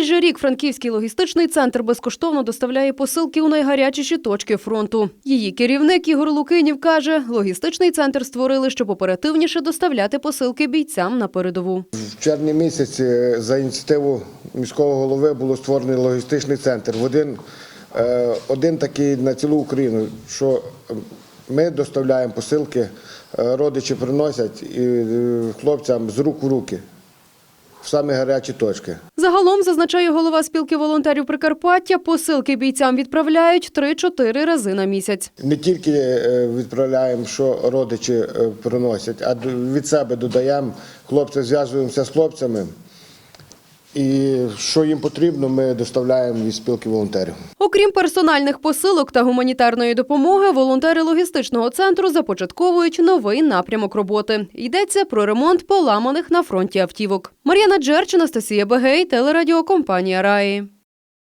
Майже рік франківський логістичний центр безкоштовно доставляє посилки у найгарячіші точки фронту. Її керівник Ігор Лукинів каже, логістичний центр створили, щоб оперативніше доставляти посилки бійцям на передову. В червні місяці за ініціативу міського голови було створений логістичний центр. В один, е, один такий на цілу Україну, що ми доставляємо посилки, е, родичі приносять і е, хлопцям з рук в руки в самі гарячі точки. Загалом, зазначає голова спілки волонтерів Прикарпаття, посилки бійцям відправляють 3-4 рази на місяць. Не тільки е, відправляємо, що родичі е, приносять, а від себе додаємо хлопця, зв'язуємося з хлопцями. І що їм потрібно, ми доставляємо від спілки волонтерів. Окрім персональних посилок та гуманітарної допомоги, волонтери логістичного центру започатковують новий напрямок роботи. Йдеться про ремонт поламаних на фронті автівок. Мар'яна Джерч, Анастасія Бегей, телерадіокомпанія Раї.